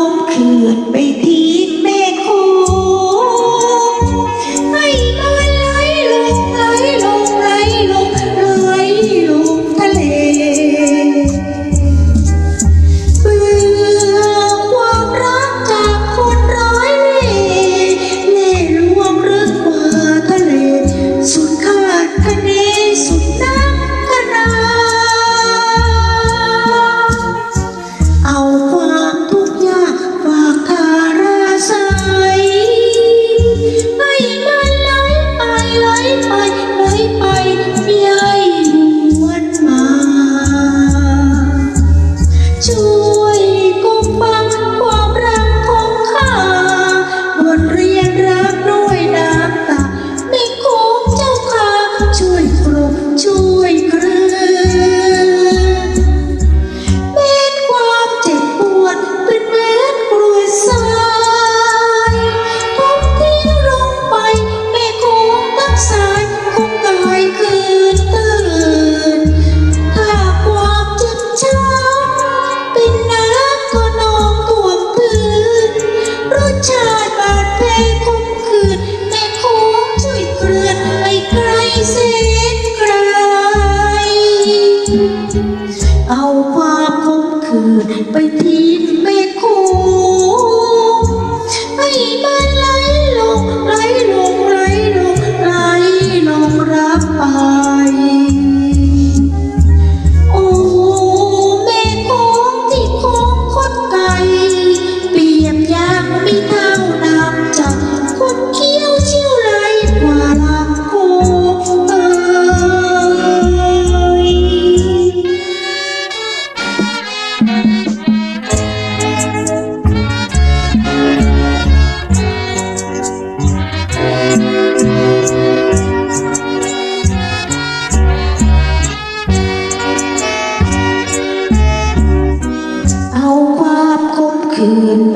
สมเขื่อนไปทิ้งแม่คงให้ลอยไหลลงไหลลงไหลลงไหลลงทะเล เบื่อความรักจากคนร้อยเล่ห์เล่วงลึกกว่าทะเล สุดคาดคะเนสุดน้า to ไปทีแม่คูให้มันไหลลงไหลลงไหลลงไหลลงรับไป Good.